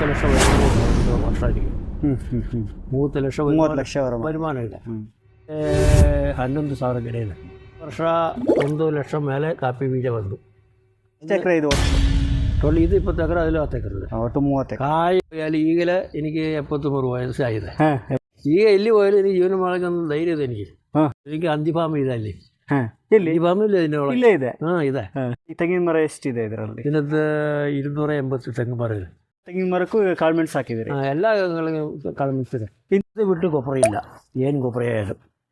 ಮೂವತ್ತು ಲಕ್ಷ ವರ್ಷ ಮೂವತ್ತು ಲಕ್ಷ ಮೂವತ್ತು ಲಕ್ಷ ವರಮಾನ ಇದೆ ಹನ್ನೊಂದು ಸಾವಿರ ಗಿಡ ಇದೆ ವರ್ಷ ಒಂದು ಲಕ್ಷ ಮೇಲೆ ಕಾಫಿ ಬೀಜ ಬಂದು ಎಷ್ಟು ಎಕರೆ ಇದು ಟೋಟಲ್ ಇದು ಇಪ್ಪತ್ತು ಎಕರೆ ಅದರಲ್ಲಿ ಹತ್ತು ಎಕರೆ ಒಟ್ಟು ಮೂವತ್ತು ಕಾಯಿ ಅಲ್ಲಿ ಈಗಲೇ എനിക്ക് ಎಪ್ಪತ್ತು ಮೂರು ವಯಸ್ಸಾಗಿದೆ ಈಗ ಎಲ್ಲಿ ಹೋಗಲಿ എനിക്ക് ಜೀವನ ಮಾಡೋಕೆ ಒಂದು ಧೈರ್ಯ ಇದೆ എനിക്ക് ಈಗ ಅಂದಿಫಾಮ್ ಇದೆ ಅಲ್ಲಿ ಇಲ್ಲಿ ಬಾಂಬೆ ಇಲ್ಲೇ ಇದೆ ಹಾ ಇದೆ ತೆಂಗಿನ ಮರ ಎಷ್ಟಿದೆ ಇದರಲ್ಲಿ ಇನ್ನೊಂದು ഇരുന്നൂറ് എൺപത്തി തെങ്ങ് മരം ತೆಂಗಿನ ಮರಕ್ಕೂ ಕಾಳು ಮೆಣಸು ಹಾಕಿದ್ದೀರಿ. ಎಲ್ಲ ಕಾಳು ಇದೆ. ಇದು ಬಿಟ್ಟು ಗೊಬ್ಬರ ಇಲ್ಲ. ಏನು ಗೊಬ್ಬರ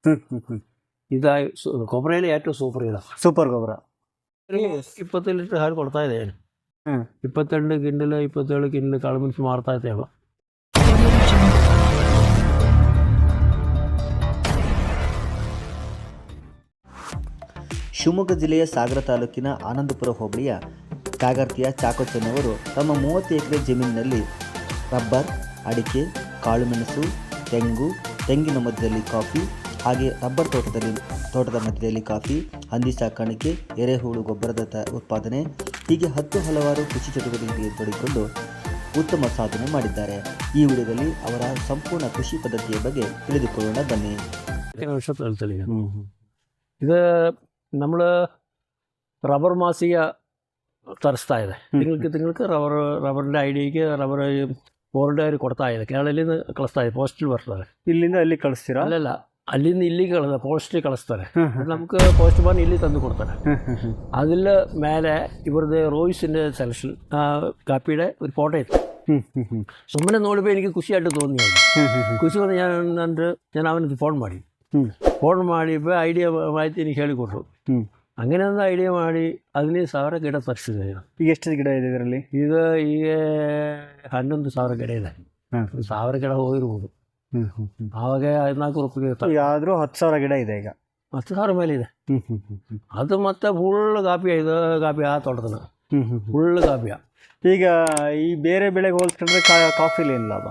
ಇದು ಇದು ಗೊಬ್ಬರ ಇಲ್ಲ ಎಷ್ಟು ಸೂಪರ್ ಇಲ್ಲ? ಸೂಪರ್ ಗೊಬ್ಬರ. ಇಪ್ಪತ್ತು ಲೀಟ್ರ್ ಹಾಲು ಕೊಡ್ತಾ ಇದೆ. ಹ್ಮ್. ಇಪ್ಪತ್ತೆರಡು ಗಿಂಡಲು ಇಪ್ಪತ್ತೇಳು ಗಿಂಡಲು ಕಾಳು ಮೆಣಸು ಮಾರ್ತಾ ಇದ್ದೇವೆ ಶಿವಮೊಗ್ಗ ಜಿಲ್ಲೆಯ ಸಾಗರ ತಾಲೂಕಿನ ಆನಂದಪುರ ಹೋಬಳಿಯ ಕಾಗರ್ತಿಯ ಚಾಕೋಚನ್ನವರು ತಮ್ಮ ಮೂವತ್ತು ಎಕರೆ ಜಮೀನಿನಲ್ಲಿ ರಬ್ಬರ್ ಅಡಿಕೆ ಕಾಳುಮೆಣಸು ತೆಂಗು ತೆಂಗಿನ ಮಧ್ಯದಲ್ಲಿ ಕಾಫಿ ಹಾಗೆ ರಬ್ಬರ್ ತೋಟದಲ್ಲಿ ತೋಟದ ಮಧ್ಯದಲ್ಲಿ ಕಾಫಿ ಹಂದಿ ಸಾಕಾಣಿಕೆ ಎರೆಹುಳು ಗೊಬ್ಬರದ ತ ಉತ್ಪಾದನೆ ಹೀಗೆ ಹತ್ತು ಹಲವಾರು ಕೃಷಿ ಚಟುವಟಿಕೆಗಳಲ್ಲಿ ತೊಡಗಿಕೊಂಡು ಉತ್ತಮ ಸಾಧನೆ ಮಾಡಿದ್ದಾರೆ ಈ ವಿಡಿಯೋದಲ್ಲಿ ಅವರ ಸಂಪೂರ್ಣ ಕೃಷಿ ಪದ್ಧತಿಯ ಬಗ್ಗೆ ತಿಳಿದುಕೊಳ್ಳೋಣ ಬನ್ನಿ ഇങ്ങനെ വർഷത്തിൽ ഇത് നമ്മൾ റബ്ബർ മാസിക ട്രസ്റ്റായത് നിങ്ങൾക്ക് നിങ്ങൾക്ക് റബ്ബർ റബ്ബറിന്റെ ഐഡിയയ്ക്ക് റബ്ബർ ബോർഡുകാർ കൊടുത്തായത്. കേരളയിൽ നിന്ന് കളസ്തായത് പോസ്റ്റിൽ പറഞ്ഞത്. ഇല്ലിന്ന് അല്ലി കളിച്ചിറ അല്ലല്ല അല്ലിൽ നിന്ന് ಇಲ್ಲಿ ಕಳೆದ ಪೋಸ್ಟ್ ಕಳಿಸ್ತಾರೆ നമുക്ക് പോസ്റ്റ് ಬಾನ್ ഇല്ലി തന്നു ಕೊಡ್ತಾರೆ അതിൽ മേലെ ഇവരുടെ റോയ്സിന്റെ സെലക്ഷൻ കാപ്പിയുടെ ഒരു ഫോട്ടോ എത്തി സുമ്മനെ നോടുമ്പോൾ എനിക്ക് ಖುಷಿಯಾയിട്ട് തോന്നിയത് ಖುಷಿ വന്ന് ഞാൻ ഞാൻ ഞാൻ അവനത് ഫോൺ മാടി. ഫോൺ മാടിയപ്പോൾ ഐഡിയ മാറ്റി എനിക്ക് ಹೇಳಿಕೊಟ್ರು അങ്ങനെ ಒಂದು ಐಡಿಯಾ ಮಾಡಿ ಹದಿನೈದು ಸಾವಿರ ಗಿಡ ತರಿಸಿದೆ ನಾನು. ಈಗ ಎಷ್ಟು ಗಿಡ ಇದೆ ಇದರಲ್ಲಿ ಇದು ಈಗ ಹನ್ನೊಂದು ಸಾವಿರ ಗಿಡ ಇದೆ ಹಾಂ ಒಂದು ಸಾವಿರ ಗಿಡ ಹೋಗಿರ್ಬೋದು ಹ್ಞೂ ಹ್ಞೂ ಹ್ಞೂ ಆವಾಗ ಹದಿನಾಲ್ಕು ರೂಪಾಯಿಗೆ ತ- ಯಾವ್ದಾದ್ರು ಹತ್ತು ಸಾವಿರ ಗಿಡ ಇದೆ ಈಗ ಹತ್ತು ಸಾವಿರ ಮೇಲೆ ಇದೆ ಹ್ಞೂ ಹ್ಞೂ ಹ್ಞೂ ಹ್ಞೂ ಅದು ಮತ್ತೆ ಫುಲ್ ಕಾಪಿ ಇದು ಕಾಪಿ ಆ ತೋಟದಲ್ಲಿ ಹ್ಞೂ ಹ್ಞೂ ಫುಲ್ ಕಾಪಿಯ ಈಗ ಈ ಬೇರೆ ಬೆಳೆಗೆ ಹೋಲ್ಸ್ಕೊಂಡ್ರೆ ಕಾ ಕಾಫಿಲಿ ಏನು ಲಾಭ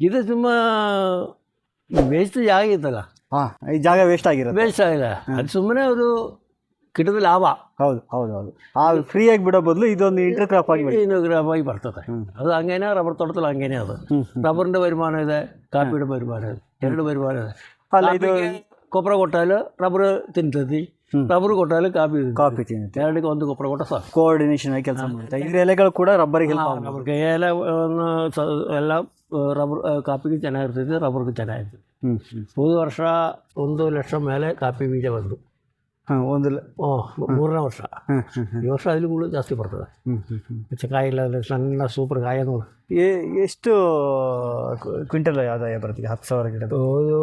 ಇದು ತುಂಬ ವೇಸ್ಟ್ ಜಾಗ ಇತ್ತಲ್ಲ ಹಾಂ ಈ ಜಾಗ ವೇಸ್ಟ್ ಆಗಿರುತ್ತೆ ವೇಸ್ಟ್ ಆಗಿಲ್ಲ ಅದು ಸುಮ್ಮನೆ ಅದು ಗಿಡದ ಲಾಭ ಹೌದು ಹೌದು ಹೌದು ಆಗ ಫ್ರೀ ಆಗಿ ಬಿಡೋ ಬದಲು ಇದೊಂದು ಇಂಟರ್ ಕ್ರಾಪ್ ಆಗಿ ಇನ್ನೊಂದು ಕ್ರಾಪ್ ಆಗಿ ಬರ್ತದೆ ಅದು ಹಂಗೇನೆ ರಬ್ಬರ್ ತೋಟದಲ್ಲಿ ಹಂಗೇನೆ ಅದು ರಬ್ಬರಿನ ವರಿಮಾನ ಇದೆ ಕಾಪಿಡ ವರಿಮಾನ ಇದೆ ಎರಡು ವರಿಮಾನ ಇದೆ ಅಲ್ಲ ಇದು ಗೊಬ್ಬರ ಕೊಟ್ಟಾಲು ರಬ್ಬರ್ ತಿಂತದೆ ರಬ್ಬರ್ ಕೊಟ್ಟಾಲು ಕಾಫಿ ಕಾಫಿ ತಿನ್ನುತ್ತೆ ಎರಡಕ್ಕೆ ಒಂದು ಗೊಬ್ಬರ ಕೊಟ್ಟ ಸಾಕು ಕೋಆರ್ಡಿನೇಷನ್ ಆಗಿ ಕೆಲಸ ಮಾಡುತ್ತೆ ಇದ್ರ ಎಲೆಗಳು ಕೂಡ ರಬ್ಬರಿಗೆ ರಬ್ಬರ್ಗೆ ಎಲೆ ಎಲ್ಲ ರಬ್ಬರ್ ಕಾಪಿಗೆ ಚೆನ್ನಾಗಿರ್ತೈತೆ ರಬ್ಬರ್ಗೂ ಹ್ಞೂ ಹೋದ ವರ್ಷ ಒಂದು ಲಕ್ಷ ಮೇಲೆ ಕಾಫಿ ಬೀಜ ಬಂದು ಹಾಂ ಒಂದು ಓ ಮೂರನೇ ವರ್ಷ. ಈ ವರ್ಷ ಅಲ್ಲಿ ಕೂಡ ಜಾಸ್ತಿ ಬರ್ತದೆ. ಹೆಚ್ಚು ಕಾಯಿ ಇಲ್ಲ ಅಂದ್ರೆ ಸಣ್ಣ ಸೂಪರ್ ಕಾಯಿ ಎ- ಎಷ್ಟು ಕ್ವಿಂಟಲ್ ಆದಾಯ ಬರ್ತದೆ ಹತ್ತು ಸಾವಿರ ಗಿಡ ಹೋದು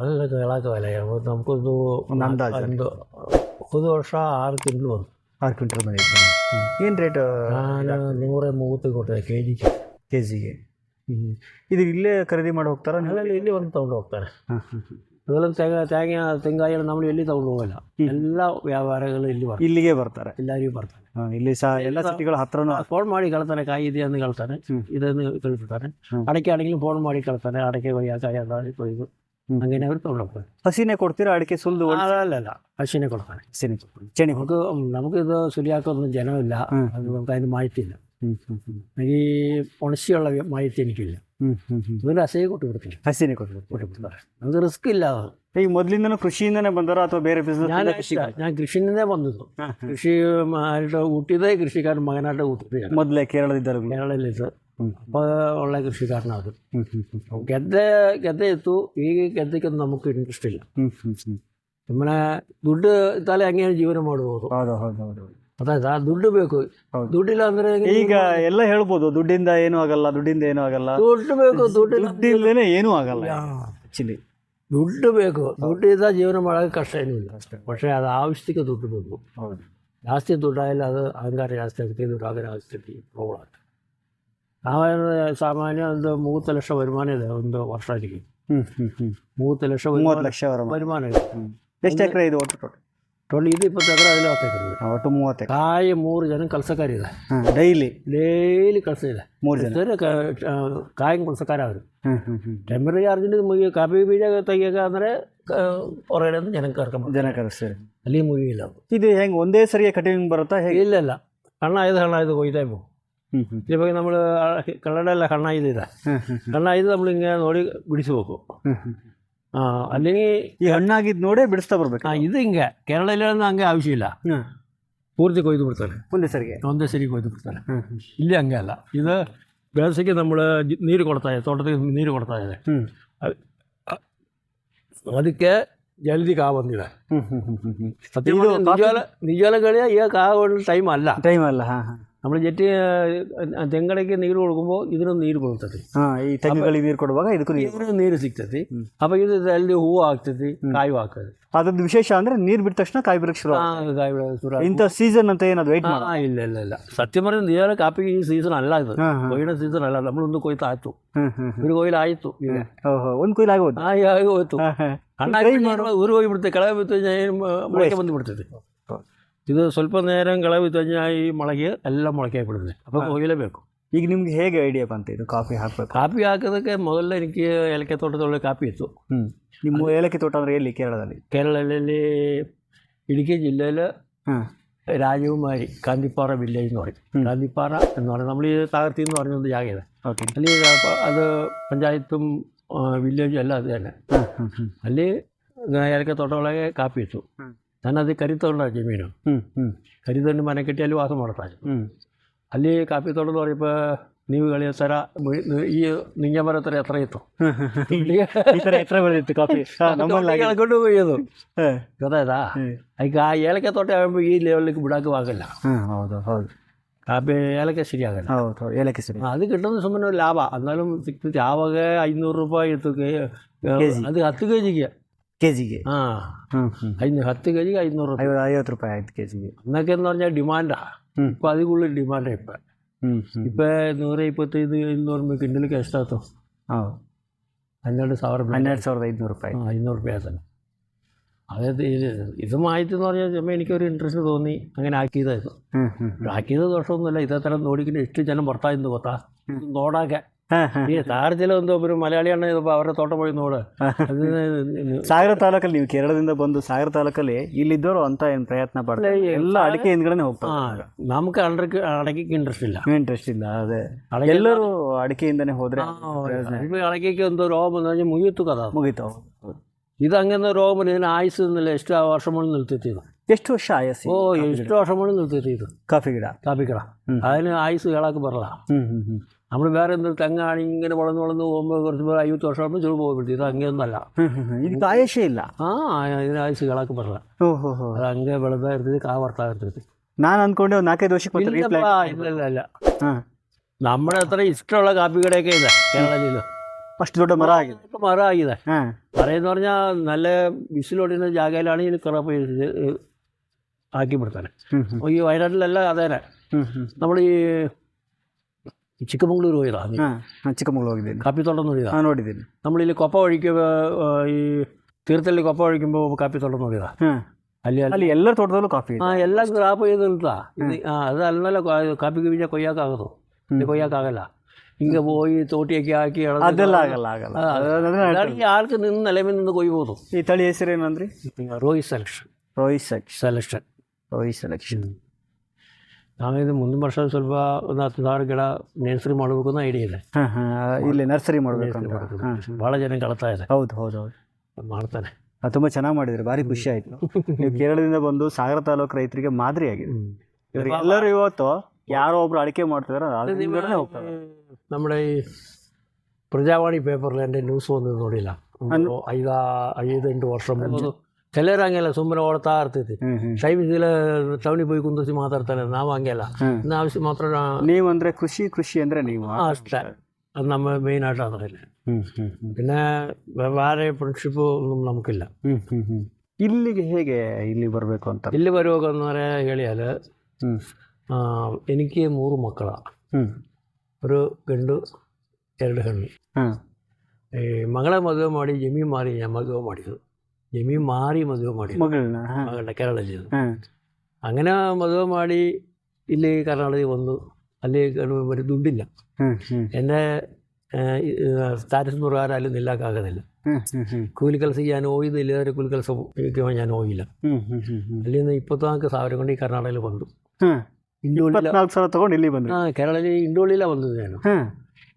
ಅಲ್ಲ ಹೇಳಕ್ಕಾಗಲ್ಲ ಯಾವತ್ತು ನಮ್ಗೊಂದು ಒಂದು ಅಂದಾಜು. ಒಂದು ಹೋದ ವರ್ಷ ಆರು ತಿಂಗಳು ಬಂತು. ಆರು ಕ್ವಿಂಟಲ್ ಮನೆ ಏನು ರೇಟ್ ನಾನು ನೂರ ಮೂವತ್ತು ಕೊಟ್ಟಿದೆ ಕೆ ಜಿಗೆ ಕೆ ಜಿಗೆ ಇದು ಇಲ್ಲೇ ಖರೀದಿ ಮಾಡಿ ಹೋಗ್ತಾರೆ? ಇಲ್ಲಿ ಒಂದು ತೊಗೊಂಡು ಹೋಗ್ತಾರೆ. ಹಾಂ ಹಾಂ അതുപോലെ തേങ്ങ തേങ്ങ തെങ്കായ നമ്മൾ വലിയ തവണ പോകില്ല എല്ലാ ವ್ಯಾಪಾರಗಳು ಇಲ್ಲಿ ಬರ್ತಾರೆ ಇಲ್ಲಿಗೆ ಬರ್ತಾರೆ. ಎಲ್ಲರಿಗೂ ಬರ್ತಾರೆ ಇಲ್ಲಿ ಸಹ ಎಲ್ಲ ಸಿಟಿಗಳ ಹತ್ರನೂ ಫೋನ್ ಮಾಡಿ ಕೇಳ್ತಾನೆ ಕಾಯಿ ಇದೆ ಅಂತ ಕೇಳ್ತಾನೆ ಹ್ಮ್. ಇದನ್ನು ತಿಳಿಸ್ತಾನೆ ಹ್ಮ್. ಅಡಕೆ ಫೋನ್ ಮಾಡಿ ಕಳ್ತಾನೆ ಅಡಕೆ ಕೊಯ್ಯ ಕಾಯಿ ಅಂತ ಹೇಳಿ ಕೊಯ್ದು ಹ್ಮ್. ಹಂಗೇನೆ ಅವ್ರು ತೊಗೊಂಡು ಹೋಗ್ತಾರೆ. ಹಸಿನೇ ಕೊಡ್ತೀರಾ? ಅಡಿಕೆ ಅಲ್ಲ ಅಲ್ಲ, ಅಲ್ಲ ಹಸಿನೇ ಕೊಡ್ತಾನೆ ಹಸಿನೇ ಕೊಡ್ತೀರಾ? ಚೇಣಿ ಹೊಡ್- നമുക്ക് നമുക്കിത് ശരിയാക്കൊന്നും ജനമില്ല ಇಲ್ಲ. അത് നമുക്ക് അതിന് മായത്തില്ല ഈ എനിക്കില്ല ಒಂದು ಹಸಿಗೆ ಕೊಟ್ಟು ಬಿಡ್ತಾರೆ ಹಸಿನೇ ಕೊಟ್ಟು ಕೊಟ್ಟು ಬಿಡ್ತಾರೆ ಅದು ರಿಸ್ಕ್ ಇಲ್ಲ ಈಗ ಮೊದಲಿಂದನೂ ಕೃಷಿಯಿಂದನೇ ಬಂದಾರ ಅಥವಾ ಬೇರೆ ಬಿಸ್ನೆಸ್ ನಾನು ಕೃಷಿ ನಾನು ಕೃಷಿಯಿಂದನೇ ಬಂದದ್ದು ಕೃಷಿ ಹುಟ್ಟಿದೆ ಕೃಷಿಕಾರ ಮಗನಾಟ ಹುಟ್ಟಿದೆ ಮೊದಲೇ ಕೇರಳದಿದ್ದಾರೆ ಕೇರಳದಲ್ಲಿದ್ದು ಅಪ್ಪ ಒಳ್ಳೆ ಕೃಷಿಕಾರನಾದ್ರು ಗೆದ್ದೆ ಗೆದ್ದೆ ಇತ್ತು ಈಗ ಗೆದ್ದಕ್ಕೆ ನಮಗೆ ಇಂಟ್ರೆಸ್ಟ್ ಇಲ್ಲ ಸುಮ್ಮನೆ ದುಡ್ಡು ಇದ್ದಾಲೆ ಹಂಗೆ ಜೀವನ ಮಾಡ್ಬೋದು ಹೌದು ಹೌದು ಹೌದು ಅದಾಯ್ತಾ ದುಡ್ಡು ಬೇಕು ಹೌದು. ದುಡ್ಡಿಲ್ಲ ಅಂದ್ರೆ ಈಗ ಎಲ್ಲ ಹೇಳ್ಬೋದು ದುಡ್ಡಿಂದ ಏನೂ ಆಗಲ್ಲ ದುಡ್ಡಿಂದ ಏನೂ ಆಗಲ್ಲ ದುಡ್ಡು ಬೇಕು ದುಡ್ಡಿಲ್ಲ ದುಡ್ಡಿಲ್ದೇನೆ ಏನೂ ಆಗಲ್ಲ ಆಕ್ಚುಲಿ ದುಡ್ಡು ಬೇಕು ದುಡ್ಡು ಇದ್ದ ಜೀವನ ಮಾಡೋಕೆ ಕಷ್ಟ ಏನೂ ಇಲ್ಲ പക്ഷേ ಅದು ಆವಶ್ಯಕ ದುಡ್ಡು ಬೇಕು ಹೌದು ಜಾಸ್ತಿ ದುಡ್ಡಾಗಿಲ್ಲ ಅದು ಅಹಂಕಾರ ಜಾಸ್ತಿ ಆಗುತ್ತೆ ದುಡ್ಡಾಗ ಜಾಸ್ತಿ ಪ್ರಾಬ್ಲಮ್ ಆಗುತ್ತೆ ನಾವೇನು ಸಾಮಾನ್ಯ ಒಂದು ಮೂವತ್ತು ಲಕ್ಷ ವರಿಮಾನ ಇದೆ ಒಂದು ವರ್ಷಕ್ಕೆ ಹ್ಮ್ ಹ್ಮ್ ಹ್ಮ್ ಮೂವತ್ತು ಲಕ್ಷ ಮೂವತ್ತು ವರಿಮಾನ ಲಕ್ಷ ವರ ವರಿಮಾನ ಇದೆ ಎಷ್ಟು ಎಕರೆ ಇದು ಒಟ್ಟು ಟೋಟಲ್ ಟೋಟಲ್ ಇದು ಇಪ್ಪತ್ತು ಎಕರೆ ಅಲ್ಲಿ ಹತ್ತು ಎಕರೆ ಇದೆ ಒಟ್ಟು ಮೂವತ್ತು ಎಕರೆ ಕಾಯಿ ಮೂರು ಜನ ಕೆಲಸಕಾರಿದೆ ಹಾಂ ಡೈಲಿ ಡೈಲಿ ಕೆಲಸ ಇದೆ ಮೂರು ಜನ ಸರಿ ಕಾಯಿ ಕೆಲಸಕಾರ ಅವರು ಹ್ಮ್ ಹ್ಮ್ ಹ್ಮ್ ಟೆಂಪರರಿ ಚಾರ್ಜಿನ ಮುಗಿ ಕಾಫಿ ಬೀಜ ತೆಗಿಯೋಕೆ ಅಂದರೆ ಹೊರಗಡೆ ಅಂತ ಜನಕ್ಕೆ ಕರ್ಕೊಂಬ ಜನ ಕರೆಸ್ತೀರಿ ಅಲ್ಲಿ ಮುಗಿಯಿಲ್ಲ ಅದು ಇದು ಹೆಂಗೆ ಒಂದೇ ಸರಿಗೆ ಕಟಿಂಗ್ ಬರುತ್ತಾ ಹೇಗೆ ಇಲ್ಲ ಇಲ್ಲ ಹಣ ಇದು ಹಣ ಇದು ಕೊಯ್ತಾ ಇವು ಹ್ಮ್ ಹ್ಮ್ ಇವಾಗ നമ്മൾ ಕನ್ನಡ ಕಣ್ಣ ಇದೆ ಹ್ಮ್ ಹ್ಮ್ ಕಣ್ಣ ಇದು നമ്മൾ ಹಿಂಗೆ ಅಲ್ಲಿ ಈ ಹಣ್ಣಾಗಿದ್ದು ನೋಡೇ ಬಿಡಿಸ್ತಾ ಬರ್ಬೇಕು ಇದು ಹಿಂಗೆ ಕೇರಳ ಕೇರಳದಲ್ಲಿ ಹಂಗೆ ಆವಿಷಯ ಇಲ್ಲ ಪೂರ್ತಿ ಕೊಯ್ದು ಬಿಡ್ತಾರೆ ಒಂದೇ ಸರಿಗೆ ಒಂದೇ ಸರಿ ಕೊಯ್ದು ಬಿಡ್ತಾರೆ ಇಲ್ಲಿ ಹಂಗೆ ಅಲ್ಲ ಇದು ಬೆಳೆಸಿಗೆ ನಮ್ಮ ನೀರು ಕೊಡ್ತಾ ಇದೆ ತೋಟದಲ್ಲಿ ನೀರು ಕೊಡ್ತಾ ಇದೆ ಅದಕ್ಕೆ ಜಲ್ದಿ ಕಾ ಬಂದಿದೆ ನಿಜವಾಲ ನಿಜವಾಲ ಗಳಿಗೆ ಈಗ ಕಾ ಟೈಮ್ ಅಲ್ಲ ಟೈಮ್ ಅಲ್ಲ ಹಾಂ ಹಾಂ ನಮ್ಮ ಜಟ್ಟಿ ತೆಂಗಡಕ್ಕೆ ನೀರು ಹೊಡ್ಕೊಂಬೋ ಇದನ್ನು ನೀರು ಬೀಳ್ತದೆ ಈ ತೆಂಗುಗಳಿಗೆ ನೀರು ಕೊಡುವಾಗ ಇದಕ್ಕೂ ನೀರು ನೀರು ಸಿಗ್ತದೆ ಅಪ್ಪ ಇದು ಅಲ್ಲಿ ಹೂವು ಆಗ್ತದೆ ಕಾಯಿ ಆಗ್ತದೆ ಅದ್ರದ್ದು ವಿಶೇಷ ಅಂದ್ರೆ ನೀರು ಬಿಟ್ಟ ತಕ್ಷಣ ಕಾಯಿ ಬಿಡಕ್ಕೆ ಶುರು ಕಾಯಿ ಬಿಡ ಶುರು ಇಂಥ ಸೀಸನ್ ಅಂತ ಏನದು ವೇಟ್ ಇಲ್ಲ ಇಲ್ಲ ಇಲ್ಲ ಸತ್ಯ ಮರ ಎರಡು ಕಾಪಿ ಈ ಸೀಸನ್ ಅಲ್ಲ ಇದು ಕೊಯ್ನ ಸೀಸನ್ ಅಲ್ಲ ನಮ್ಮದೊಂದು ಕೊಯ್ತು ಆಯಿತು ഒരു ಆಯ್ತು ಒಂದು ಕೊಯ್ಲಾಗೋದು ಆಗಿ ಹೋಯ್ತು ಅಣ್ಣ ಮಾಡುವ ಊರು ಹೋಗಿಬಿಡ್ತೇವೆ ಕೆಳಗೆ ಬಿಡ್ತೇವೆ ಮೊಳಕೆ ಬಂದು ಬಿಡ್ತದೆ ಇದು ಸ್ವಲ್ಪ ನೇರ ಕೆಳಗೆ ಬಿತ್ತು കഴിഞ്ഞാൽ ಈ ಮೊಳಗೆ ಎಲ್ಲ ಮೊಳಕೆ ಆಗಿಬಿಡ್ತದೆ അപ്പോൾ ಕೊಯ್ಲೇಬೇಕು ಈಗ ನಿಮ್ಗೆ ಹೇಗೆ ಐಡಿಯಾ ಬಂತು ಇದು ಕಾಫಿ ಹಾಕ್ಬೇಕು ಕಾಪಿ ಹಾಕೋದಕ್ಕೆ ಮೊದಲು എനിക്ക് ಏಲಕ್ಕಿ ತೋಟದೊಳಗೆ ಕಾಪಿ ಇತ್ತು ಹ್ಮ್ ನಿಮ್ಮ ಏಲಕ್ಕಿ ತೋಟ ಅಂದ್ರೆ ಎಲ್ಲಿ ಕೇರಳದಲ್ಲಿ കേരളത്തിൽ ഇടുക്കി ജില്ലയിൽ ಹಾ രാജകുമാരി കാന്തിപ്പാറ വില്ലേജ് എന്ന് പറയും കാന്തിപ്പാറ എന്ന് പറയുന്നത് നമ്മൾ ഈ തകർത്തി എന്ന് പറഞ്ഞൊരു ജാഗത ಓಕೆ ಅಲ್ಲಿ അത് പഞ്ചായത്തും ആ, വില്ലേജും എല്ലാം അത് തന്നെ ಹ್ಮ್ ಹ್ಮ್ ಹ್ಮ್ ಅಲ್ಲಿ ಏಲಕ್ಕಿ ತೋಟದೊಳಗೆ ಕಾಪಿ ಇತ್ತು ഞാനത് കരിത്തോണ്ടാക്കി മീനും കരിത്തോണ്ട് മന കിട്ടിയാലും വാസം വളർത്താൻ ಅಲ್ಲಿ ಕಾಫಿ ತೊಳೆದು ಅವ್ರಿಪ್ಪ ನೀವುಗಳು ಸರ ಈ ನಿಂಗೆ ಬರತ್ತರ ಎತ್ತರ ಇತ್ತು ಈ ಥರ ಎತ್ತರ ಬೆಳೆದಿತ್ತು ಕಾಫಿ ಎಳ್ಕೊಂಡು ಒಯ್ಯೋದು ಗೊತ್ತಾಯ್ತಾ ಈಗ ಆ ಏಲಕ್ಕೆ ತೋಟ ಈ ಲೆವೆಲ್ಗೆ ಬಿಡೋಕ್ಕೂ ಆಗಲ್ಲ ಹೌದು ಹೌದು ಕಾಫಿ ಏಲಕ್ಕೆ ಸರಿ ಆಗಲ್ಲ ಹೌದು ಏಲಕ್ಕೆ ಸರಿ ಅದು ಕಿಟ್ಟೊಂದು ಸುಮ್ಮನೆ ಲಾಭ ಅದ್ನಾലും ಸಿಗ್ತೈತಿ ಯಾವಾಗ ಐನೂರು ರೂಪಾಯಿ ಇತ್ತು ಅದು ಹತ್ತು ಕೆ ಜಿಗೆ ಕೆ ಜಿಗೆ ಹಾಂ ಐನೂರು ಹತ್ತು ಕೆ ಜಿಗೆ ಐದುನೂರು ಐವ ಐವತ್ತು ರೂಪಾಯಿ ആയിട്ട് കെ ജിക്ക് എന്നൊക്കെ എന്ന് പറഞ്ഞാൽ ഡിമാൻഡാ. ഇപ്പോൾ അതിൽ കൂടുതൽ ഡിമാൻഡാണ് ഇപ്പം. ഇപ്പം നൂറ് ഇപ്പത്തൈದು ഇരുന്നൂറ് ರೂಪಾಯಿ ಕಿಂಡಲ್ಗೆ ಎಷ್ಟಾಯ್ತು ആ ಹನ್ನೆರಡು ಸಾವಿರ ಹನ್ನೆರಡು ಸಾವಿರದ ಐದುನೂರು ರೂಪಾಯಿ അഞ്ഞൂറ് ರೂಪಾಯಿ തന്നെ. അതായത് ഇത് മായത്തെന്ന് പറഞ്ഞാൽ ചുമ്മാ എനിക്കൊരു ഇൻട്രസ്റ്റ് തോന്നി. അങ്ങനെ ആക്കിയതായിരുന്നു. ആക്കിയത് ദോഷമൊന്നുമില്ല. തരം നോടിക്കുന്ന ഇഷ്ടം ജനം പുറത്തായിരുന്നു കൊത്താ നോടാക്കാൻ. താരത്തിലെ എന്തോ ഒരു മലയാളിയാണ് അവരുടെ തോട്ടം പോയി നോട് സാഗര താലൂക്കല്ലേ ഇവ കേരളദിന ബന്ധു സാഗര താലൂക്കല്ലേ? ഇല്ലിദ്ദോ അന്ത പ്രയത്ന പഠന എല്ലാ അടക്കി എന്തിനെ നമുക്ക് അടക്ക് അടക്കി ഇൻട്രസ്റ്റ് ഇല്ല. ഇൻട്രസ്റ്റ് ഇല്ല അതെ. എല്ലാരും അടക്കി തന്നെ ഹോദ്ര? അടക്കിക്ക് എന്തോ രോഗം എന്ന് പറഞ്ഞാൽ മുഖ്യത്വ കഥ. മുഖ്യത്വം ഇത് അങ്ങനെ രോഗം പറഞ്ഞു ഇതിന് ആയുസ് എന്നില്ല എഷ്ടോ വർഷം മുഴുവൻ നിർത്തിയത് എഷ്ടു വർഷം ആയസ്? ഓ എഷ്ടോ വർഷം മുഴുവൻ നിർത്തിയത് കഫികിട കഫികിട അതിന് ആയുസ് കേളാക്ക് പറ. നമ്മൾ വേറെ എന്തൊരു തെങ്ങാണ് ഇങ്ങനെ വളർന്നു വളർന്ന് പോകുമ്പോൾ കുറച്ച് പേർ അയ്യൂത്ത് വർഷമാകുമ്പോൾ ചുഴു പോകുമ്പോഴത്തേ ഇത് അങ്ങനെയൊന്നല്ല ഇത് കായശയില്ല ആ ഇതിന് ആയുസ് കളാക്ക് പറഞ്ഞ ಓಹೋ ಅದು ಹಂಗೆ ಬೆಳೆದ ಇರ್ತೈತಿ ಕಾ ಬರ್ತಾ ಇರ್ತೈತಿ ನಾನು ಅನ್ಕೊಂಡೆ ಒಂದು ನಾಲ್ಕೈದು ವರ್ಷಕ್ಕೆ നമ്മുടെ അത്ര ഇഷ്ടമുള്ള കാപ്പി കടയൊക്കെ ಇದೆ കേരളത്തിൽ ಅಷ್ಟು ದೊಡ್ಡ ಮರ മറയെന്ന് പറഞ്ഞാൽ നല്ല വിസിലോടുന്ന ജാഗയിലാണ് ഇതിന് കറപ്പ് ആക്കി കൊടുത്താൻ അപ്പോൾ ഈ വയനാട്ടിലല്ല അതേനെ നമ്മൾ ഈ ಚಿಕ್ಕಮಗಳೂರು ಹೋಗಿಲ್ಲ ಹಾಂ ಚಿಕ್ಕಮಗಳೂರು ಹೋಗಿದ್ದೀನಿ. ಕಾಫಿ ತೋಟ ನೋಡಿದ ಹಾಂ ನೋಡಿದ್ದೀನಿ. ನಮ್ಮಲ್ಲಿ ಕೊಪ್ಪ ಹೊಡಿಕೆ ಈ ತೀರ್ಥಹಳ್ಳಿ ಕೊಪ್ಪ ಹೊಡಿಕೆಂಬ ಒಬ್ಬ ಕಾಫಿ ತೋಟ ನೋಡಿದ ಅಲ್ಲಿ ಅಲ್ಲಿ ಎಲ್ಲ ತೋಟದಲ್ಲೂ ಕಾಫಿ ಹಾಂ ಎಲ್ಲ ಕ್ರಾಪ್ ಇದಂತ. ಹಾಂ. ಅದು ಅಲ್ಲ ಕಾಫಿ ಬೀಜ ಕೊಯ್ಯೋಕ್ಕಾಗೋದು ಇಲ್ಲಿ ಕೊಯ್ಯೋಕ್ಕಾಗಲ್ಲ ಹಿಂಗೆ ಹೋಗಿ ತೋಟಿ ಹಾಕಿ ಹಾಕಿ ಅದೆಲ್ಲ ಆಗಲ್ಲ ಆಗಲ್ಲ. ಅಡಿಗೆ ಆರ್ತು ನಿನ್ನ ನೆಲೆ ಮೇಲಿಂದ ಕೊಯ್ಬೋದು. ಈ ತಳಿ ಹೆಸರು ಏನಂದ್ರಿ Rohit selection Rohit selection Rohit selection ನಾವಿದು ಮುಂದಿನ ವರ್ಷ ಸ್ವಲ್ಪ ಒಂದು ಹತ್ತು ಸಾವಿರ ಗಿಡ ನರ್ಸರಿ ಮಾಡಬೇಕು ಅನ್ನೋ ಐಡಿಯಾ ಇದೆ ಹಾಂ ಹಾಂ ಇಲ್ಲಿ ನರ್ಸರಿ ಮಾಡಬೇಕು ಅಂತ ಹಾಂ ಭಾಳ ಜನ ಕಳ್ತಾ ಇದೆ ಹೌದು ಹೌದು ಹೌದು ಮಾಡ್ತಾನೆ ಅದು ತುಂಬ ಚೆನ್ನಾಗಿ ಮಾಡಿದ್ರಿ ಭಾರಿ ಖುಷಿ ಆಯಿತು ನೀವು ಕೇರಳದಿಂದ ಬಂದು ಸಾಗರ ತಾಲೂಕು ರೈತರಿಗೆ ಮಾದರಿ ಆಗಿದೆ ಇವ್ರಿಗೆ ಎಲ್ಲರೂ ಇವತ್ತು ಯಾರೋ ಒಬ್ರು ಅಡಿಕೆ ಮಾಡ್ತಿದಾರೆ ಅದ್ರ ಹಿಂದ್ಗಡೆನೇ ಹೋಗ್ತಾರೆ നമ്മുടെ ഈ പ്രജാവാണി പേപ്പറിൽ എൻ്റെ ന്യൂസ് വന്നത് ನೋಡಿಲ್ಲ ಒಂದು ಐದಾ ಐದೆಂಟು ವರ್ಷ ಮುಂಚೆ ಕೆಲವರು ಹಂಗೆಲ್ಲ ಸುಮ್ಮನೆ ಓಡ್ತಾ ಇರ್ತೈತಿ ಸೈಮಿಸಿಲ್ಲ ತವಣಿ ಬೈ ಕುಂದಿಸಿ ಮಾತಾಡ್ತಾರೆ. ನಾವು ಹಂಗೆಲ್ಲ. ನಾವು ಮಾತ್ರ ನೀವು ಅಂದರೆ ಕೃಷಿ ಕೃಷಿ ಅಂದರೆ ನೀವು. ಅಷ್ಟೇ. ಅದು ನಮ್ಮ ಮೇನ್ ಆಟ ಅದರಲ್ಲಿ പിന്നെ ವ್ಯವಹಾರ ഫ്രണ്ട്ഷിപ്പ് ഒന്നും നമുക്കില്ല ಇಲ್ಲಿಗೆ ಹೇಗೆ ಇಲ್ಲಿ ಬರಬೇಕು ಅಂತ? ಇಲ್ಲಿ ಬರ್ಬೇಕಂದ್ರೆ ಹೇಳಿ ಅಲ್ಲ എനിക്ക് ಮೂರು ಮಕ್ಕಳ. ഒരു ಗಂಡು ಎರಡು ಹೆಣ್ಣು. ಈ ಮಗಳ ಮದುವೆ ಮಾಡಿ ಜಮೀನು ಮಾರಿ ಮದುವೆ ಮಾಡಿದ್ರು ജമീൻ മാറി മധുവമാടി മകളുടെ കേരള ചെയ്തു അങ്ങനെ മധുവമാടി ഇല്ല കർണാടകയിൽ വന്നു. അല്ലെങ്കിൽ ഒരു ദുണ്ടില്ല. എന്റെ സ്റ്റാറ്റസ് പ്രകാരം അതിൽ നില്ലാക്കാകുന്നില്ല കൂലിക്കലസം ഞാൻ ഓയിന്ന് ഇല്ലാതെ കൂലിക്കലസം ഞാൻ ഓയില്ല. അല്ലെങ്കിൽ ഇപ്പോഴത്തെ ആൾക്ക് സാവരം കൊണ്ട് ഈ കർണാടകയിൽ വന്നു. ആ. കേരളയിൽ ഇണ്ടോളിയിലാണ് വന്നത് ഞാൻ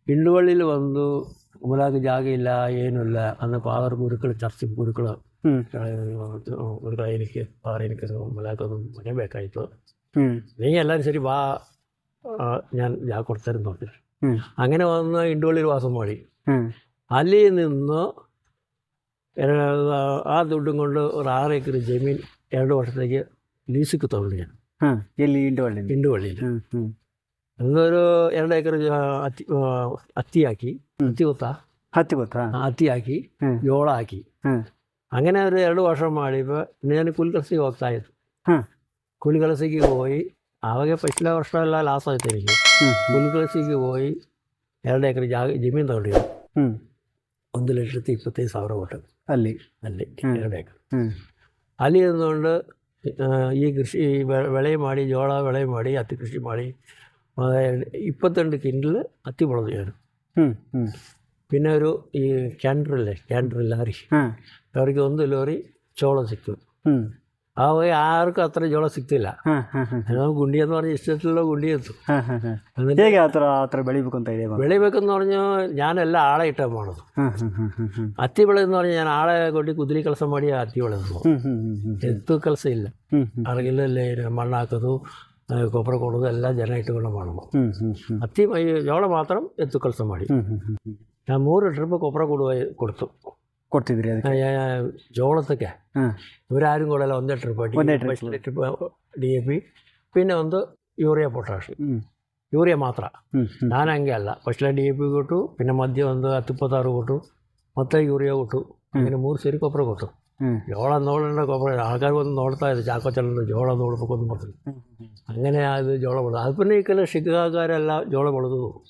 ഇണ്ടുവള്ളിയിൽ വന്നു മുലാക്ക് ജാഗയില്ല ഏനുമില്ല അന്ന് പാതർ ഗുരുക്കൾ ചർച്ച ഗുരുക്കൾ ഒരു എനിക്ക് പാറ എനിക്ക് മലയാളത്തൊന്നും മകൻ ബേക്കായിട്ടോ. നീ എല്ലാവരും ശരി വാ. ഞാൻ ഞാൻ കൊടുത്തരുന്നു അങ്ങനെ വന്ന ഇണ്ടുവള്ളി ഒരു വാസം പാടി അല്ലിൽ നിന്ന് ആ ദുഡും കൊണ്ട് ഒരു ആറ് ഏക്കർ ജമീൻ രണ്ട് വർഷത്തേക്ക് ലീസിക്ക് തോന്നുന്നു ഞാൻ. ഇണ്ടുവള്ളിയിൽ എന്നൊരു രണ്ട് ഏക്കർ അത്തിയാക്കി അത്തി കുത്ത അത്തിയാക്കി. ജോളാക്കി. അങ്ങനെ ഒരു എരടു വർഷം മാടിയപ്പോൾ ഞാൻ കുലികളസി ഓഫ്സായി കുലികളസിക്ക് പോയി. അവകെ പശ്ചില വർഷമല്ല ലാസ്റ്റ് എനിക്ക് കുലികളസിക്ക് പോയി. എരടേക്കർ ജാഗ ജമീൻ തോട്ടി ഒന്ന് ലക്ഷത്തി ഇപ്പത്തേ സൗര കൂട്ടം. അല്ലി. അല്ലി എരടേക്കർ അല്ലി എന്നുകൊണ്ട് ഈ കൃഷി ഈ വിളയും മാടി ജോള വിളയും മാടി അത്തി കൃഷി മാടി ഇപ്പത്തെ കിൻഡിൽ അത്തി പൊളത് ഞാൻ പിന്നെ ഒരു ഈ കാൻഡറില്ലേ കാൻഡറിൽ ലോറി. അവർക്ക് ഒന്ന് ലോറി ചോള സിക്കും. ആ പോയി ആർക്കും അത്ര ചോള സിക്തില്ല ഗുണ്ടി എന്ന് പറഞ്ഞ ഇഷ്ടത്തിലുള്ള ഗുണ്ടി എത്തും. വെളിവെക്കും വെളിവെക്കം എന്ന് പറഞ്ഞു ഞാനെല്ലാം ആളെ ഇട്ടാൻ പോണത്. അത്തിവിള എന്ന് പറഞ്ഞു ഞാൻ ആളെ കൊണ്ടി കുതിരി കളസം പാടി അത്തിവിള എത്തു കളസം ഇല്ല. അറിയില്ലല്ലേ മണ്ണാക്കതു കൊപ്ര കൊടുത്തു എല്ലാം ജനം ഇട്ട് കൊണ്ട് പോകണം അത്തി ചോള മാത്രം എത്തു കളസം പാടി. ನಾನು ಮೂರು ಟ್ರಿಪ್ ಗೊಬ್ಬರ ಕೊಡುವ ಕೊಡ್ತು ಕೊಡ್ತಿದ್ರಿ ಅದಕ್ಕೆ ಜೋಳಕ್ಕೆ ഇവരാരും കൂടെ ഒന്നേ ട്രിപ്പ് ഒന്നേ ട്രിപ്പ് ഡി എ പി പിന്നെ ഒന്ന് യൂറിയ പൊട്ടാഷ് ಯೂರಿಯಾ ಮಾತ್ರ ನಾನು ಹಂಗೆ ಅಲ್ಲ ಫಸ್ಟ್ ಡಿ ಎ ಪಿ ಕೊಟ್ಟು പിന്നെ ಮಧ್ಯ ಒಂದು ಹತ್ತು ಇಪ್ಪತ್ತಾರು ಕೊಟ್ಟು ಮತ್ತೆ ಯೂರಿಯಾ ಕೊಟ್ಟು ಇನ್ನು ಮೂರು ಸೇರಿ ಗೊಬ್ಬರ ಕೊಟ್ಟು ಜೋಳ ನೋಡೋಣ ಗೊಬ್ಬರ ಆಗಾಗ ಒಂದು ನೋಡ್ತಾ ಇದೆ ಚಾಕೋ ಚಲೋ ಜೋಳ ನೋಡ್ಬೇಕು ಅಂತ ಬರ್ತೀವಿ അങ്ങനെ അത് ജോളം വളർന്നു അത് പിന്നെ ഈ കല ഷിഖാകാരെല്ലാം ജോളം വളർന്നു പോകും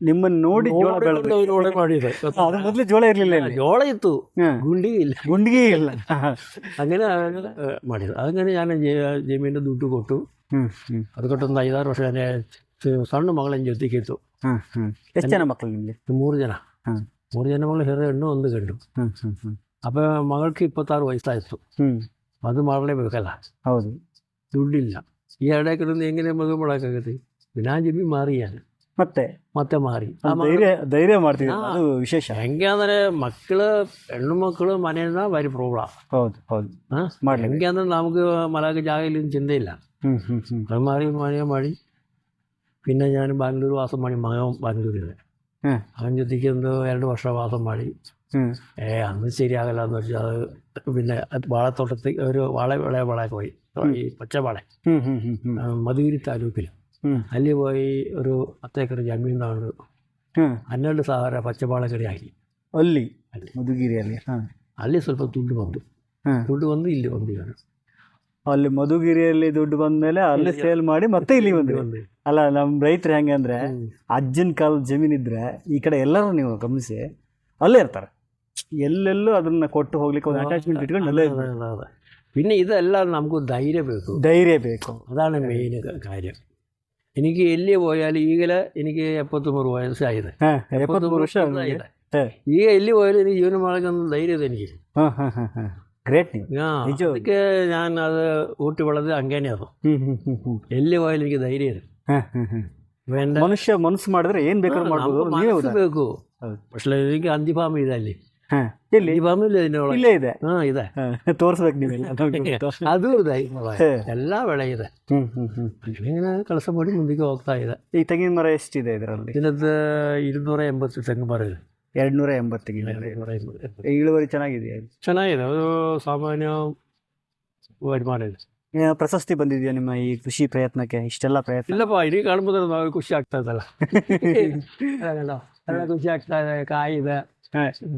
ನಿಮ್ಮನ್ನ ನೋಡಿ ಜೋಳ ಬೆಳೆದು ಜೋಳ ಮಾಡಿದೆ ಅದ್ರ ಮೊದಲು ಜೋಳ ಇರ್ಲಿಲ್ಲ ಇಲ್ಲಿ ಜೋಳ ಇತ್ತು ಹಾಂ ಗುಂಡಿ ಇಲ್ಲ ಗುಂಡಿಗೆ ಇಲ್ಲ അങ്ങനെ അങ്ങനെ ಮಾಡಿದ್ರು അങ്ങനെ ഞാൻ ಜಮೀನು ದುಡ್ಡು ಕೊಟ್ಟು ಹ್ಮ್ ಹ್ಮ್ ಅದು ಕೊಟ್ಟೊಂದು ಐದಾರು ವರ್ಷ ನಾನು ಸಣ್ಣ ಮಗಳನ್ನ ಜೊತೆಗೆ ಇತ್ತು ಹ್ಮ್ ಹ್ಮ್ ಎಷ್ಟು ಜನ ಮಕ್ಕಳು ನಿಮಗೆ ಮೂರು ಜನ ಹ್ಮ್ ಮೂರು ಜನ ಮಗಳು ಹೆರ ಹೆಣ್ಣು ಒಂದು ಗಂಡು ಹ್ಮ್ ಹ್ಮ್ ಹ್ಮ್ അപ്പോൾ മകൾക്ക് ಇಪ್ಪತ್ತಾರು ವಯಸ್ಸಾಯಿತು ಹ್ಮ್ ಅದು ಮಾಡಲೇಬೇಕಲ್ಲ ಹೌದು ದುಡ್ಡಿಲ್ಲ ಈ ಎರಡೇ ಕಡೆಯಿಂದ ಹೆಂಗೆ ಮದುವೆ ಮಾಡೋಕ್ಕಾಗತ್ತೆ പിന്നെ ആ ಜಮೀನು ಮಾರಿ ನಾನು ಮತ್ತೆ ಮತ್ತೆ ಮಾರಿ ಆ ಒಂದು ಮಗ- ಧೈರ್ಯ ಧೈರ್ಯ ಮಾಡ್ತೀವಿ ಹಾ. ಅದು ವಿಶೇಷ ಹೆಂಗೆ ಅಂದರೆ ಮಕ್ಕಳು ಹೆಣ್ಣು ಮಕ್ಕಳು ಮನೆಯಿಂದ ಭಾರಿ ಪ್ರಾಬ್ಲಮ್ ಹೌದು ಹೌದು ಹಾಂ ಮಾಡ್ಲಿ ಹೆಂಗೆ ಅಂದರೆ ನಮಗೆ ಮಲಗ ಜಾಗ ಇಲ್ಲಿ ಚಿಂತೆ ಇಲ್ಲ ಹ್ಮ್ ಹ್ಮ್ ಹ್ಮ್ അത് മാറി മഴ മാടി പിന്നെ ഞാൻ ബാംഗ്ലൂർ വാസം ಮಾಡಿ മകൻ ബാംഗ്ലൂരിൽ ಹ್ಮ್ അവൻ ജൊത്തിക്ക് എന്തോ രണ്ട് വർഷം വാസം ಮಾಡಿ ಹ್ಮ್ ഏ അന്ന് ശരിയാകല്ല എന്ന് വെച്ചാൽ അത് പിന്നെ അത് വാഴത്തോട്ടത്തിൽ ഒരു വാഴ വിളയ വളയൊക്കെ പോയി ഈ പച്ചവാള ಹ್ಮ್ ಹ್ಮ್ ಹ್ಮ್ ಹ್ಮ್ മധുഗിരി താലൂക്കിൽ ಹ್ಮ್ ಅಲ್ಲಿ പോയി ഒരു ಹತ್ತೇಕರ್ ಜಮೀನು ತಗೊಂಡು ಹ್ಮ್ ಹನ್ನೆರಡು ಸಾವಿರ ಪಚ್ಚಬಾಳೆ ಕಡೆ ಹಾಕಿ ಅಲ್ಲಿ ಅಲ್ಲಿ. ಮಧುಗಿರಿಯಲ್ಲಿ ಹಾಂ ಅಲ್ಲಿ ಸ್ವಲ್ಪ ದುಡ್ಡು ಬಂತು ಹಾಂ ದುಡ್ಡು ಬಂದು ಇಲ್ಲಿ ಬಂದು ಈಗ ಅಲ್ಲಿ ಮಧುಗಿರಿಯಲ್ಲಿ ದುಡ್ಡು ಬಂದ್ಮೇಲೆ ಅಲ್ಲಿ ಸೇಲ್ ಮಾಡಿ ಮತ್ತೆ ಇಲ್ಲಿ ಬಂದ್ರಿ ಬಂದು ಅಲ್ಲ ನಮ್ಮ ರೈತರು ಹೆಂಗೆ ಅಂದ್ರೆ ಹ್ಮ್. ಅಜ್ಜನ ಕಾಲದ ಜಮೀನ್ ಇದ್ರೆ ಈ ಕಡೆ ಎಲ್ಲರೂ ನೀವು ಗಮನಿಸಿ ಅಲ್ಲೇ ಇರ್ತಾರೆ ಎಲ್ಲೆಲ್ಲೂ ಅದನ್ನ ಕೊಟ್ಟು ಹೋಗ್ಲಿಕ್ಕೆ ಒಂದು ಅಟ್ಯಾಚ್ಮೆಂಟ್ ಇಟ್ಕೊಂಡು ಅಲ್ಲೇ അതെ, അതെ, അതെ. പിന്നെ ഇതെല്ലാം നമുക്ക് ധൈര്യം വെക്കും ಧೈರ್ಯ ಬೇಕು അതാണ് മെയിൻ കാര്യം എനിക്ക് വലിയ പോയാലും ഈകല എനിക്ക് എപ്പത്തൊമ്പത് വയസ്സായത് എപ്പത്തൊമ്പത് വർഷമായത് ಈಗ ಎಲ್ಲಿ ಹೋಗಲಿ ನೀ ಜೀವನ ಮಾಡೋಕ್ಕಂತ ಧೈರ್ಯ ಇದೆ ನಿನಗೆ ಗ್ರೇಟ್ ಅದಕ್ಕೆ ನಾನು ಅದು ಊಟಿ ಬೆಳೆದು ಹಂಗೇನೆ ಅದು ಎಲ್ಲಿ ಹೋಗಲಿ ನಿನಗೆ ಧೈರ್ಯ ಇದೆ ಮನುಷ್ಯ ಮನಸ್ಸು ಮಾಡಿದ್ರೆ ಏನು ಬೇಕಾದ್ರೂ ಮಾಡಬಹುದು ಬೇಕು. ಅಷ್ಟೇ ಈಗ ಅಂದಿಫಾಮ್ ಇದೆ ಅಲ್ಲಿ ಹಾಂ ಇದೆ ಇದೆ. ಅದು ಎಲ್ಲ ಬೆಳೆ ಇದೆ. ಮಾಡಿ ಮುಂದಿಗೆ ಹೋಗ್ತಾ ಇದೆ. ಈ ತೆಂಗಿನ ಮರ ಎಷ್ಟಿದೆ ಇದರಲ್ಲಿ? ಇನ್ನೊಂದು ಇನ್ನೂರ ಎಂಬತ್ತು ತೆಂಗಿನ ಮರ ಇದೆ. ಎರಡ್ನೂರ ಎಂಬತ್ತು ಇಳುವರಿ ಚೆನ್ನಾಗಿದೆಯಾ? ಚೆನ್ನಾಗಿದೆ. ಅದು ಸಾಮಾನ್ಯ ಮಾಡಿದೆ ಪ್ರಶಸ್ತಿ ಬಂದಿದೆಯಾ ನಿಮ್ಮ ಈ ಕೃಷಿ ಪ್ರಯತ್ನಕ್ಕೆ? ಇಷ್ಟೆಲ್ಲ ಪ್ರಯತ್ನ? ಇಲ್ಲಪ್ಪ ಇಡೀ ಕಾಣ್ಬೋದ್ರೆ ಖುಷಿ ಆಗ್ತಾ ಇದ್ದಲ್ಲ ಖುಷಿ ಆಗ್ತಾ ಇದೆ ಕಾಯಿದೆ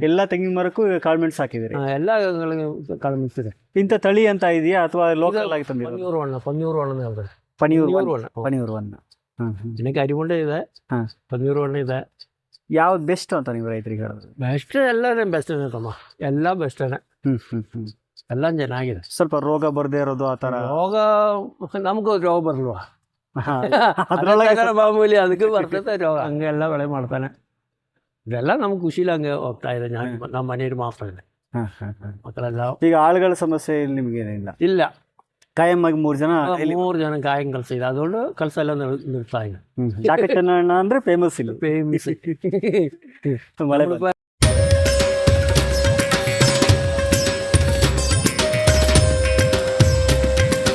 ಎಲ್ಲ ತೆಂಗಿನ ಮರಕ್ಕೂ ಕಾಳ್ಮೆಣ್ಸ್ ಹಾಕಿದಿರಿ ಎಲ್ಲ ಕಾಳ್ಮೆಣ್ಸ್ ಇದೆ. ಇಂಥ ತಳಿ ಅಂತ ಇದೆಯಾ ಅಥವಾ ಲೋಕಲ್ ಆಗಿ ತಂದಿರೋದು? ಪನ್ನೂರು ಹಣ್ಣು ಪನ್ನೂರು ಹಣ್ಣು ಹೇಳ್ತಾರೆ. ಪನೀರ್ ಹಣ್ಣು ಪನೀರ್ ಹ್ಮ್. ಅರಿಗೊಂಡೆ ಇದೆ ಹಾ. ಪನ್ನೂರು ಹಣ್ಣು ಇದೆ. ಯಾವ್ದು ಬೆಸ್ಟ್ ಅಂತ ನೀವು ರೈತರಿಗೆ ಹೇಳೋದು? ಬೆಸ್ಟ್ ಎಲ್ಲ ಬೆಸ್ಟ್ ತಮ್ಮ. ಎಲ್ಲ ಬೆಸ್ಟ್ ಹ್ಮ್ ಎಲ್ಲ ಚೆನ್ನಾಗಿದೆ. ಸ್ವಲ್ಪ ರೋಗ ಬರದೇ ಇರೋದು ಆ ಥರ? ರೋಗ ನಮಗೂ ರೋಗ ಬರಲ್ವಾ? ಅದ್ರೊಳಗೆ ಮಾಮೂಲಿ ಅದಕ್ಕೆ ಬರ್ತೈತೆ ರೋಗ. ಹಂಗೆಲ್ಲ ಬೆಳೆ ಮಾಡ್ತಾನೆ. ഇതെല്ലാം നമുക്ക് കുശീലങ്ങ് ഒക്കായത് ഞാൻ നാം മനയൊരു മാത്രമല്ലേ. മക്കളെല്ലാം ഈ ആളുകളെ ഇല്ല. മൂർ ജന കായം കൽസ അതുകൊണ്ട് കൽസ എല്ലാം നിർത്തായ ഫേമസ് ഫേമസ്